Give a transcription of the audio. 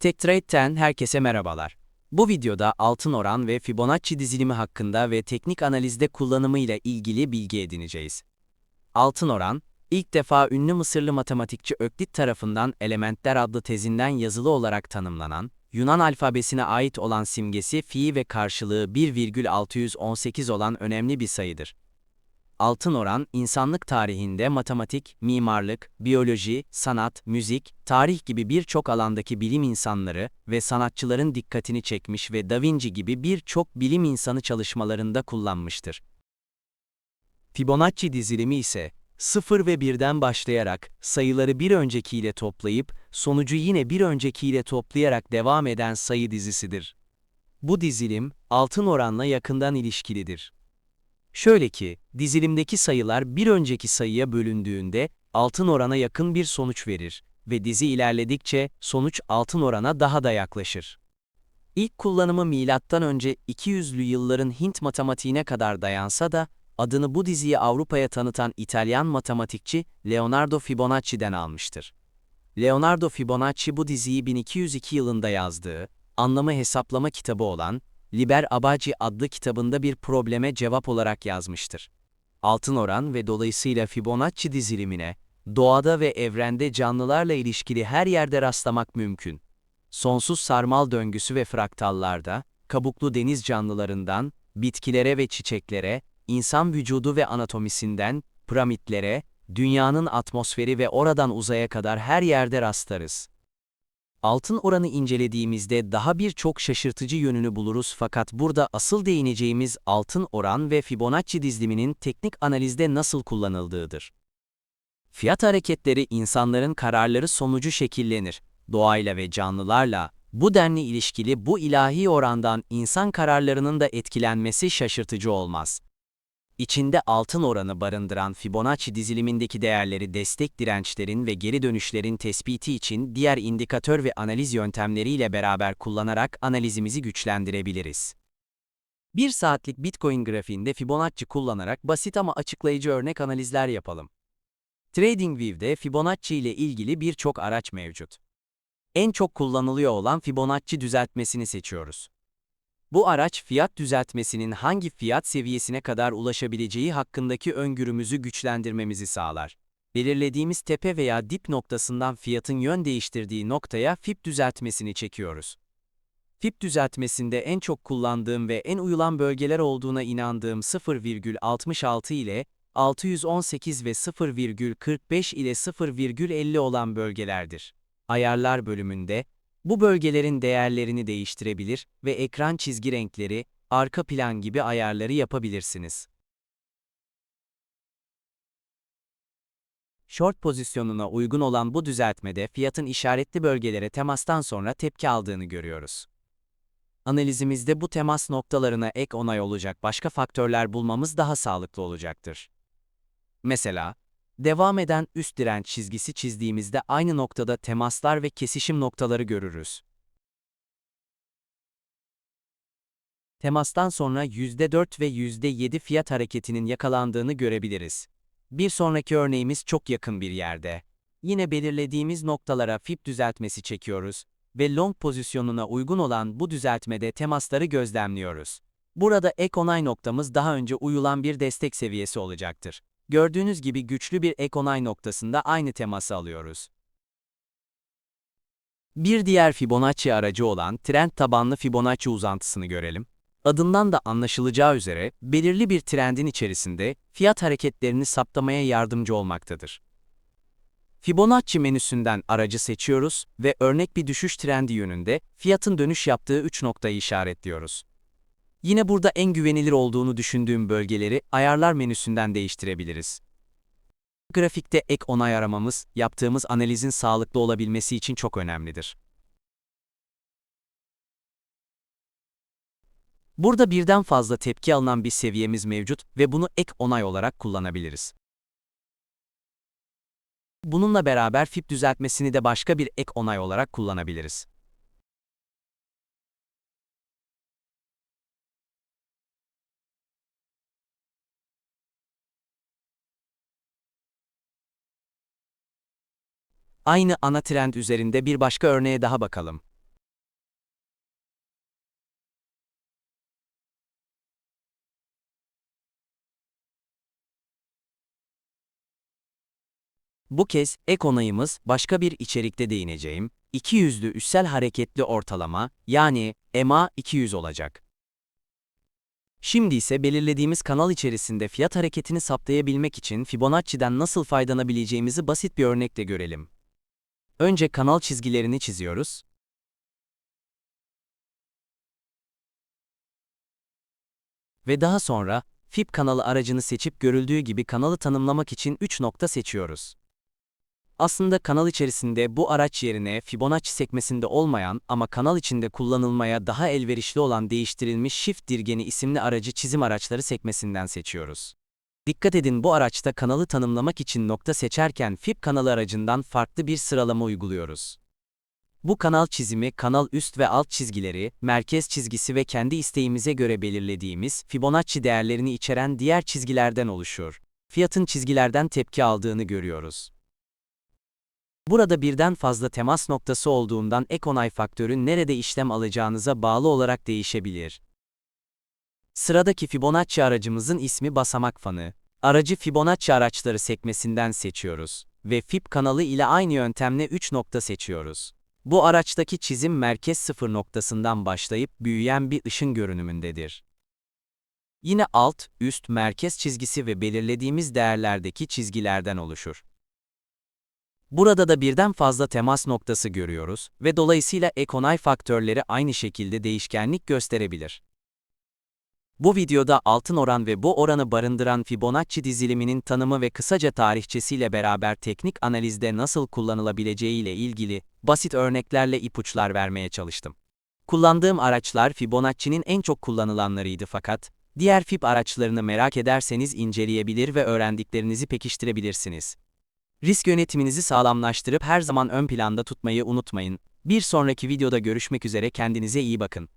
TechTrade'den herkese merhabalar. Bu videoda altın oran ve Fibonacci dizilimi hakkında ve teknik analizde kullanımıyla ilgili bilgi edineceğiz. Altın oran, ilk defa ünlü Mısırlı matematikçi Öklit tarafından Elementler adlı tezinden yazılı olarak tanımlanan, Yunan alfabesine ait olan simgesi fi ve karşılığı 1,618 olan önemli bir sayıdır. Altın oran, insanlık tarihinde matematik, mimarlık, biyoloji, sanat, müzik, tarih gibi birçok alandaki bilim insanları ve sanatçıların dikkatini çekmiş ve Da Vinci gibi birçok bilim insanı çalışmalarında kullanmıştır. Fibonacci dizilimi ise 0 ve 1'den başlayarak sayıları bir öncekiyle toplayıp sonucu yine bir öncekiyle toplayarak devam eden sayı dizisidir. Bu dizilim altın oranla yakından ilişkilidir. Şöyle ki, dizilimdeki sayılar bir önceki sayıya bölündüğünde altın orana yakın bir sonuç verir ve dizi ilerledikçe sonuç altın orana daha da yaklaşır. İlk kullanımı milattan önce 200'lü yılların Hint matematiğine kadar dayansa da adını bu diziyi Avrupa'ya tanıtan İtalyan matematikçi Leonardo Fibonacci'den almıştır. Leonardo Fibonacci bu diziyi 1202 yılında yazdığı, anlamı hesaplama kitabı olan Liber Abaci adlı kitabında bir probleme cevap olarak yazmıştır. Altın oran ve dolayısıyla Fibonacci dizilimine, doğada ve evrende canlılarla ilişkili her yerde rastlamak mümkün. Sonsuz sarmal döngüsü ve fraktallarda, kabuklu deniz canlılarından, bitkilere ve çiçeklere, insan vücudu ve anatomisinden, piramitlere, dünyanın atmosferi ve oradan uzaya kadar her yerde rastlarız. Altın oranı incelediğimizde daha birçok şaşırtıcı yönünü buluruz fakat burada asıl değineceğimiz altın oran ve Fibonacci diziliminin teknik analizde nasıl kullanıldığıdır. Fiyat hareketleri insanların kararları sonucu şekillenir. Doğayla ve canlılarla bu denli ilişkili bu ilahi orandan insan kararlarının da etkilenmesi şaşırtıcı olmaz. İçinde altın oranı barındıran Fibonacci dizilimindeki değerleri destek dirençlerin ve geri dönüşlerin tespiti için diğer indikatör ve analiz yöntemleriyle beraber kullanarak analizimizi güçlendirebiliriz. 1 saatlik Bitcoin grafiğinde Fibonacci kullanarak basit ama açıklayıcı örnek analizler yapalım. TradingView'de Fibonacci ile ilgili birçok araç mevcut. En çok kullanılıyor olan Fibonacci düzeltmesini seçiyoruz. Bu araç fiyat düzeltmesinin hangi fiyat seviyesine kadar ulaşabileceği hakkındaki öngörümüzü güçlendirmemizi sağlar. Belirlediğimiz tepe veya dip noktasından fiyatın yön değiştirdiği noktaya FIB düzeltmesini çekiyoruz. FIB düzeltmesinde en çok kullandığım ve en uyulan bölgeler olduğuna inandığım 0,66 ile 618 ve 0,45 ile 0,50 olan bölgelerdir. Ayarlar bölümünde bu bölgelerin değerlerini değiştirebilir ve ekran çizgi renkleri, arka plan gibi ayarları yapabilirsiniz. Short pozisyonuna uygun olan bu düzeltmede fiyatın işaretli bölgelere temastan sonra tepki aldığını görüyoruz. Analizimizde bu temas noktalarına ek onay olacak başka faktörler bulmamız daha sağlıklı olacaktır. Mesela, Devam eden üst direnç çizgisi çizdiğimizde aynı noktada temaslar ve kesişim noktaları görürüz. Temastan sonra %4 ve %7 fiyat hareketinin yakalandığını görebiliriz. Bir sonraki örneğimiz çok yakın bir yerde. Yine belirlediğimiz noktalara FIB düzeltmesi çekiyoruz ve long pozisyonuna uygun olan bu düzeltmede temasları gözlemliyoruz. Burada ek onay noktamız daha önce uyulan bir destek seviyesi olacaktır. Gördüğünüz gibi güçlü bir ek onay noktasında aynı teması alıyoruz. Bir diğer Fibonacci aracı olan trend tabanlı Fibonacci uzantısını görelim. Adından da anlaşılacağı üzere belirli bir trendin içerisinde fiyat hareketlerini saptamaya yardımcı olmaktadır. Fibonacci menüsünden aracı seçiyoruz ve örnek bir düşüş trendi yönünde fiyatın dönüş yaptığı 3 noktayı işaretliyoruz. Yine burada en güvenilir olduğunu düşündüğüm bölgeleri ayarlar menüsünden değiştirebiliriz. Grafikte ek onay aramamız, yaptığımız analizin sağlıklı olabilmesi için çok önemlidir. Burada birden fazla tepki alınan bir seviyemiz mevcut ve bunu ek onay olarak kullanabiliriz. Bununla beraber FIB düzeltmesini de başka bir ek onay olarak kullanabiliriz. Aynı ana trend üzerinde bir başka örneğe daha bakalım. Bu kez ek onayımız başka bir içerikte değineceğim, 200'lü üssel hareketli ortalama yani EMA 200 olacak. Şimdi ise belirlediğimiz kanal içerisinde fiyat hareketini saptayabilmek için Fibonacci'den nasıl faydalanabileceğimizi basit bir örnekle görelim. Önce kanal çizgilerini çiziyoruz. Ve daha sonra FIB kanalı aracını seçip görüldüğü gibi kanalı tanımlamak için 3 nokta seçiyoruz. Aslında kanal içerisinde bu araç yerine Fibonacci sekmesinde olmayan ama kanal içinde kullanılmaya daha elverişli olan değiştirilmiş Shift dirgeni isimli aracı çizim araçları sekmesinden seçiyoruz. Dikkat edin bu araçta kanalı tanımlamak için nokta seçerken FIB kanalı aracından farklı bir sıralama uyguluyoruz. Bu kanal çizimi, kanal üst ve alt çizgileri, merkez çizgisi ve kendi isteğimize göre belirlediğimiz Fibonacci değerlerini içeren diğer çizgilerden oluşuyor. Fiyatın çizgilerden tepki aldığını görüyoruz. Burada birden fazla temas noktası olduğundan ek onay faktörü nerede işlem alacağınıza bağlı olarak değişebilir. Sıradaki Fibonacci aracımızın ismi basamak fanı. Aracı Fibonacci araçları sekmesinden seçiyoruz ve Fib kanalı ile aynı yöntemle 3 nokta seçiyoruz. Bu araçtaki çizim merkez sıfır noktasından başlayıp büyüyen bir ışın görünümündedir. Yine alt, üst, merkez çizgisi ve belirlediğimiz değerlerdeki çizgilerden oluşur. Burada da birden fazla temas noktası görüyoruz ve dolayısıyla ek onay faktörleri aynı şekilde değişkenlik gösterebilir. Bu videoda altın oran ve bu oranı barındıran Fibonacci diziliminin tanımı ve kısaca tarihçesiyle beraber teknik analizde nasıl kullanılabileceği ile ilgili basit örneklerle ipuçlar vermeye çalıştım. Kullandığım araçlar Fibonacci'nin en çok kullanılanlarıydı fakat diğer Fib araçlarını merak ederseniz inceleyebilir ve öğrendiklerinizi pekiştirebilirsiniz. Risk yönetiminizi sağlamlaştırıp her zaman ön planda tutmayı unutmayın. Bir sonraki videoda görüşmek üzere kendinize iyi bakın.